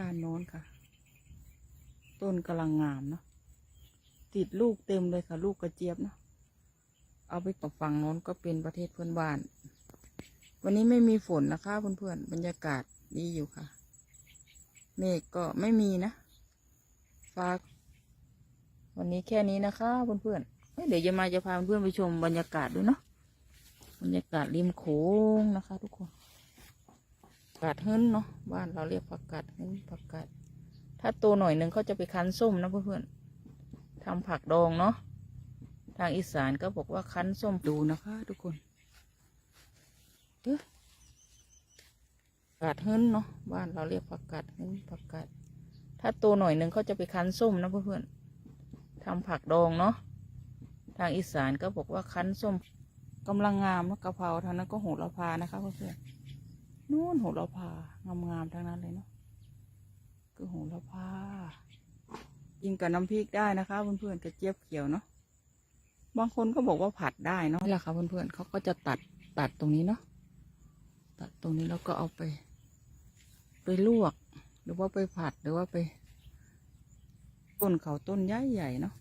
ด้านโน้นค่ะ ต้นกำลังงามเนาะติดลูกเต็มเลยค่ะ ลูกกระเจี๊ยบเนาะเอาไปกับฝั่งโน้นก็เป็นประเทศเพื่อนบ้าน วันนี้ไม่มีฝนนะคะเพื่อนๆบรรยากาศดีอยู่ค่ะ เมฆก็ไม่มีนะฟ้าวันนี้แค่นี้นะคะเพื่อนๆเอ้ยเดี๋ยวจะมาจะพาเพื่อนๆไปชมบรรยากาศด้วยเนาะบรรยากาศริมโขงนะคะ ทุกคน กกาดเฮิรนเนาะบ้านเราเรียกผักกาดเฮิรนผักกาดถ้าโตหน่อยหนึ่งเขาจะไปคั้นส้มนะเพื่อนๆทำผักดองเนาะทางอีสานก็บอกว่าคั้นส้มดูนะคะทุกคนเด้อผักกาดเฮิรนเนาะบ้านเราเรียกผักกาดเฮิรนผักกาดถ้าโตหน่อยหนึ่งเขาจะไปคั้นส้มนะเพื่อนๆทำผักดองเนาะทางอีสานก็บอกว่าคั้นส้มกำลังงามนะกะเพราทางนั้นก็โหระพานะคะเพื่อนๆ นู่นโหระพางามๆทั้งนั้นเลยเนาะคือโหระพากินกับน้ำพริกได้นะคะเพื่อนๆกระเจี๊ยบเขียวเนาะบางคนก็บอกว่าผัดได้เนาะนี่แหละค่ะเพื่อนๆเขาก็จะตัดตัดตรงนี้เนาะตัดตรงนี้แล้วก็เอาไป ไปลวก หรือว่าไปผัดหรือว่าไป ต้นเขาต้นใหญ่ใหญ่ๆเนาะ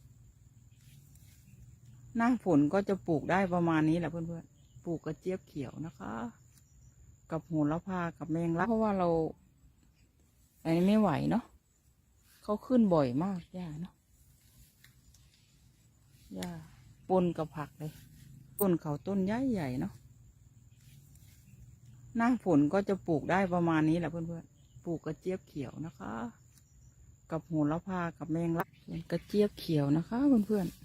หน้าฝนก็จะปลูกได้ประมาณนี้แหละเพื่อนๆปลูกกระเจี๊ยบเขียวนะคะ กับโหระพากับแมงลักเพราะว่าเราอันนี้ไม่ไหวเนาะเขาขึ้นบ่อยมากย่าเนาะย่าปนกับผักเลยต้นเขาต้นใหญ่ใหญ่เนาะหน้าฝนก็จะปลูกได้ประมาณนี้แหละเพื่อนๆปลูกกระเจี๊ยบเขียวนะคะ กับโหระพากับแมงลักส่วนกระเจี๊ยบเขียวนะคะ เพื่อนๆ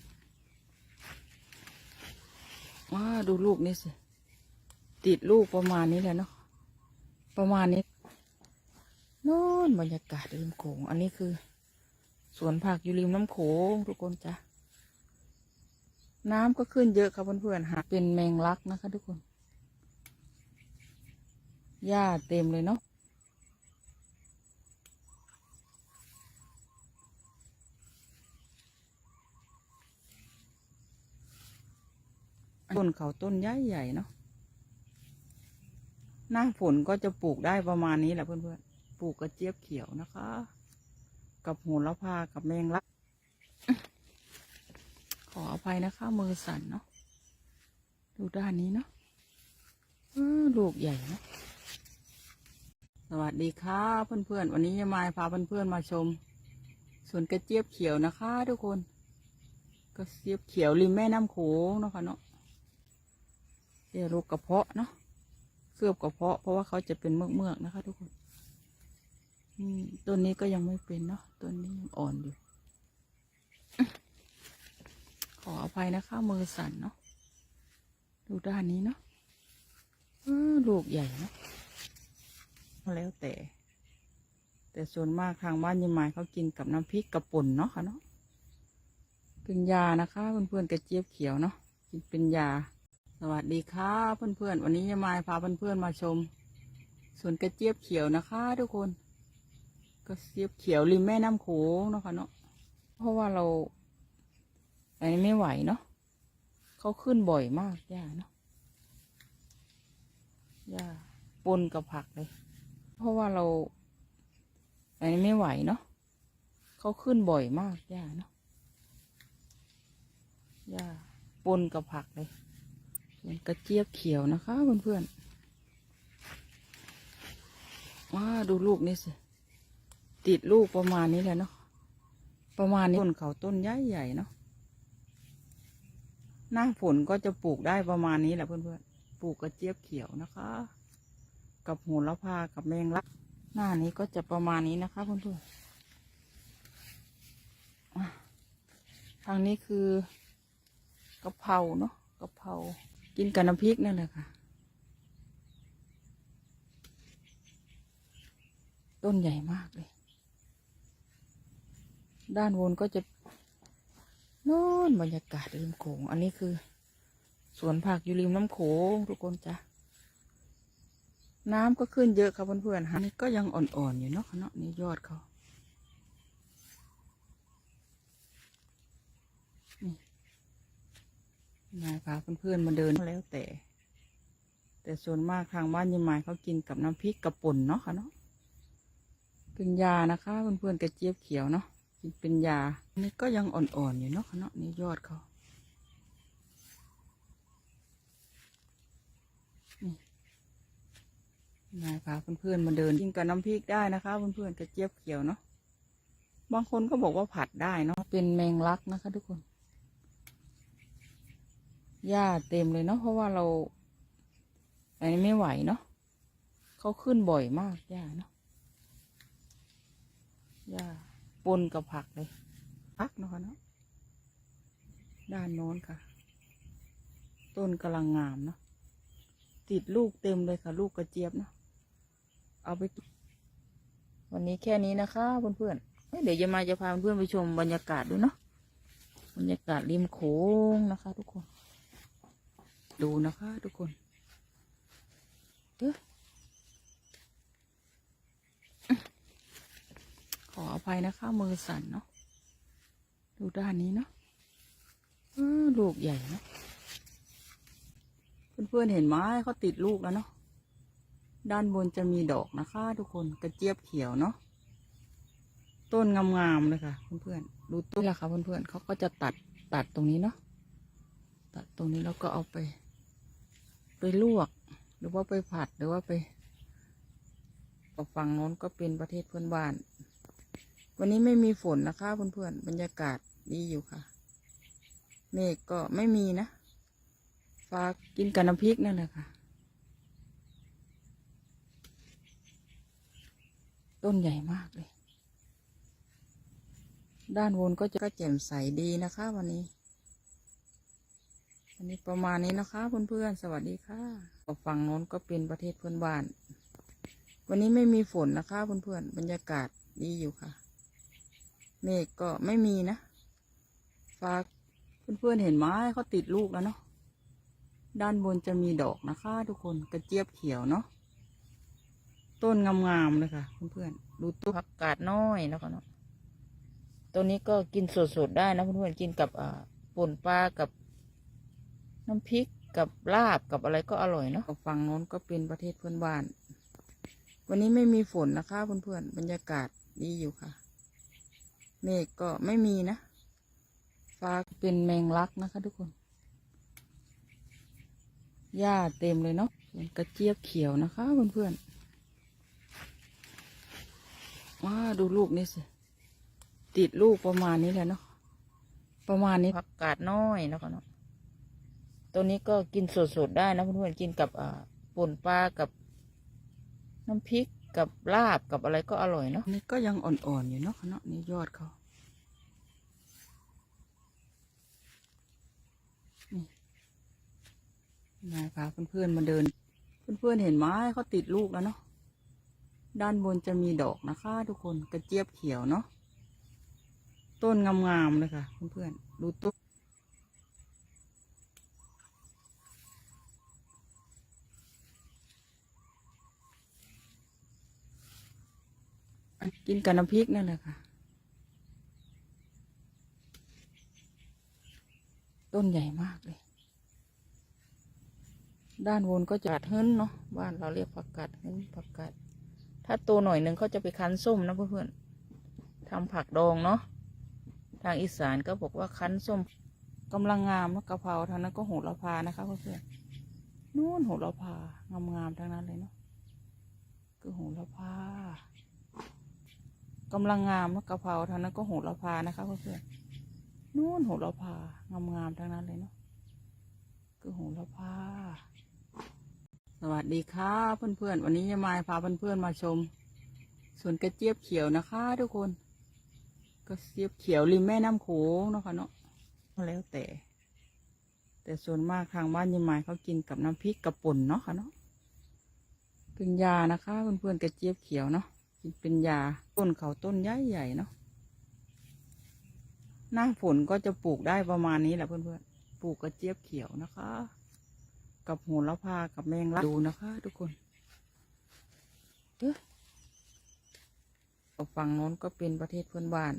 ว้าดูลูกนี่สิติดลูกประมาณนี้แหละเนาะ ประมาณนี้โน่นบรรยากาศริมโขง อันนี้คือ สวนผักอยู่ริมน้ำโขงทุกคนจ้ะ น้ำก็ขึ้นเยอะครับเพื่อนๆหาเป็นแมงลักนะคะ ทุกคน หญ้าเต็มเลยเนาะต้นเขาต้นหญ่ใหญ่ๆเนาะ หน้าฝนก็จะปลูกได้ประมาณนี้แหละเพื่อนๆ ปลูกกระเจี๊ยบเขียวนะคะ กับโหระพากับแมงลัก ขออภัยนะคะ มือสั่นเนาะ ดูด้านนี้เนาะลูกใหญ่เนาะสวัสดีค่ะเพื่อนๆ วันนี้ยายมายพาเพื่อนๆมาชมสวนกระเจี๊ยบเขียวนะคะ ทุกคน กระเจี๊ยบเขียวริมแม่น้ำโขงเนาะคะเนาะเดี๋ยวลูกกระเพาะเนาะ เคลือบกระเพาะ เพราะว่าเขาจะเป็นเมือกเมือกๆนะคะ ทุกคนต้นนี้ก็ยังไม่เป็นเนาะต้นนี้ยังอ่อนอยู่ ขออภัยนะคะมือสั่นเนาะดูด้านนี้เนาะลูกใหญ่เนาะแล้วแต่ แต่ส่วนมากทางบ้านยายหมายเขากินกับน้ำพริกกระป่นเนาะค่ะเนาะเป็นยานะคะเพื่อนๆกระเจี๊ยบเขียวเนาะกินเป็นยา สวัสดีค่ะเพื่อนๆ วันนี้ยายมายพาเพื่อนๆมาชมสวนกระเจี๊ยบเขียวนะคะ ทุกคนกระเจี๊ยบเขียวริมแม่น้ำโขงนะค่ะเนาะเพราะว่าเราอันนี้ไม่ไหวเนาะเขาขึ้นบ่อยมากย่าเนาะย่าปนกับผักเลย เพราะว่าเราอันนี้ไม่ไหวเนาะเขาขึ้นบ่อยมากย่าเนาะย่าปนกับผักเลย ส่วนกระเจี๊ยบเขียวนะคะเพื่อนๆว้าดูลูกนี่สิ ติดลูกประมาณนี้แหละเนาะ ประมาณนี้ต้นเขาต้นใหญ่ใหญ่ๆเนาะ หน้าฝนก็จะปลูกได้ประมาณนี้แหละเพื่อนๆ ปลูกกระเจี๊ยบเขียวนะคะ กับโหระพา กับแมงลัก หน้านี้ก็จะประมาณนี้นะคะเพื่อนๆอะทางนี้คือกะเพราเนาะกะเพรา กินกับน้ำพริกนั่นแหละค่ะ ต้นใหญ่มากเลย ด้านบนก็จะโน่นบรรยากาศริมโขง อันนี้คือ สวนผักอยู่ริมน้ำโขงทุกคนจ้ะ น้ำก็ขึ้นเยอะครับเพื่อนๆฮะนี่ก็ยังอ่อนๆอยู่เนาะเนาะนี่ยอดเขา นายพาเพื่อนๆมาเดินแล้วแต่ แต่ส่วนมากทางบ้านยายหมายเขากินกับน้ำพริกกระป่นเนาะค่ะเนาะเป็นยานะคะเพื่อนๆกระเจี๊ยบเขียวเนาะกินเป็นยาอันนี่ก็ยังอ่อนๆอยู่เนาะเนาะนี่ยอดเขานี่นายพาเพื่อนๆมาเดินกินกับน้ำพริกได้นะคะเพื่อนๆกระเจี๊ยบเขียวเนาะบางคนก็บอกว่าผัดได้เนาะเป็นแมงลักนะคะ ทุกคน หญ้าเต็มเลยเนาะเพราะว่าเราอันนี้ไม่ไหวเนาะเขาขึ้นบ่อยมากหญ้าเนาะหญ้าปนกับผักเลยผักเนาะคะเนาะด้านโน้นค่ะ ต้นกำลังงามเนาะติดลูกเต็มเลยค่ะ ลูกกระเจี๊ยบเนาะเอาไปวันนี้แค่นี้นะคะเพื่อนๆเเดี๋ยวจะมาจะพาเพื่อนๆไปชมบรรยากาศด้วยเนาะบรรยากาศริมโขงนะคะ ทุกคน ดูนะคะทุกคนเด้อขออภัยนะคะมือสั่นเนาะดูด้านนี้เนาะลูกใหญ่เนาะเพื่อนๆเห็นไหมเขาติดลูกแล้วเนาะด้านบนจะมีดอกนะคะ ทุกคนกระเจี๊ยบเขียวเนาะต้นงามๆเลยค่ะ เพื่อนๆดูต้นละค่ะเพื่อนๆเขาก็จะตัดตัดตรงนี้เนาะตัดตรงนี้แล้วก็เอาไป ไปลวก หรือว่าไปผัดหรือว่าไปฝั่งโน้นก็เป็นประเทศเพื่อนบ้าน วันนี้ไม่มีฝนนะคะเพื่อนๆบรรยากาศดีอยู่ค่ะ เมฆก็ไม่มีนะ ฟ้ากินกับน้ำพริกนั่นแหละค่ะ ต้นใหญ่มากเลย ด้านบนก็จะก็แจ่มใสดีนะคะวันนี้ นนี้ประมาณนี้นะคะเพื่อนๆ สวัสดีค่ะฝั่งโน้นก็เป็นประเทศเพื่อนบ้าน วันนี้ไม่มีฝนนะคะเพื่อนๆ บรรยากาศดีอยู่ค่ะ เมฆก็ไม่มีนะ ฟ้าเพื่อนๆ เห็นไหมเขาติดลูกแล้วเนาะ ด้านบนจะมีดอกนะคะ ทุกคน กระเจี๊ยบเขียวเนาะ ต้นงามๆเลยค่ะเพื่อนๆ ดูต้นผักกาดน้อยนะคะเนาะตัวนี้ก็กินสดๆได้นะเพื่อนๆ กินกับอ่าป่นปลากับ น้ำพริกกับลาบกับอะไรก็อร่อยเนาะฝั่งโน้นก็เป็นประเทศเพื่อนบ้าน วันนี้ไม่มีฝนนะคะเพื่อนๆบรรยากาศดีอยู่ค่ะเมฆก็ไม่มีนะ ฟ้าเป็นแมงลักนะคะ ทุกคนหญ้าเต็มเลยเนาะส่วนกระเจี๊ยบเขียวนะคะเพื่อนๆว้าดูลูกนี่สิ ติดลูกประมาณนี้แหละเนาะประมาณนี้ผักกาดน้อยนะคะเนาะ ตัวนี้ก็กินสดๆได้นะเพื่อนๆกินกับป่นปลากับน้ำพริกกับลาบกับอะไรก็อร่อยเนาะนี่ก็ยังอ่อนๆอยู่เนาะเนาะนี่ยอดเขานี่นายพาเพื่อนๆมาเดิน เพื่อนๆเห็นไหมเขาติดลูกแล้วเนาะด้านบนจะมีดอกนะคะ ทุกคนกระเจี๊ยบเขียวเนาะต้นงามๆเลยค่ะ เพื่อนๆดูต้น กินกับน้ำพริกนั่นแหละค่ะ ต้นใหญ่มากเลย ด้านบนก็จะกัดเฮิรนเนาะบ้านเราเรียกผักกาดเฮิรนผักกาดถ้าโตหน่อยหนึ่งเขาจะไปคั้นส้มนะเพื่อนๆทำผักดองเนาะทางอีสานก็บอกว่าคั้นส้มกำลังงามนะกะเพราทางนั้นก็โหระพานะคะเพื่อนๆนู่นโหระพางามๆทั้งนั้นเลยเนาะคือโหระพา กำลังงามกะเพราทางนั้นก็โหระพานะคะเพื่อนๆนู่นโหระพางามๆทั้งนั้นเลยเนาะคือโหระพาสวัสดีค่ะเพื่อนๆวันนี้จะมายพาเพื่อนๆมาชมสวนกระเจี๊ยบเขียวนะคะ ทุกคนกระเจี๊ยบเขียวริมแม่น้ำโขงเนาะค่ะเนาะแล้วแต่ แต่ส่วนมากทางบ้านยามายเขากินกับน้ำพริกกระป่นเนาะค่ะเนาะเป็นยานะคะเพื่อนๆกระเจี๊ยบเขียวเนาะ เป็นยาต้นเขาต้นใหญ่ใหญ่เนาะหน้าฝนก็จะปลูกได้ประมาณนี้แหละเพื่อนๆปลูกกระเจี๊ยบเขียวนะคะ กับโหระพากับแมงลักดูนะคะ ทุกคนเด้อฝั่งโน้นก็เป็นประเทศเพื่อนบ้าน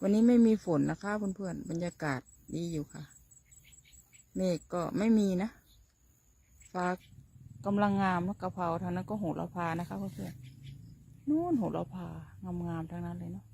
วันนี้ไม่มีฝนนะคะเพื่อนๆบรรยากาศดีอยู่ค่ะ เมฆก็ไม่มีนะ ฟ้ากำลังงามนะกะเพราทางนั้นก็โหระพานะคะเพื่อนๆ นู่นโหระพางามๆทั้งนั้นเลยเนาะ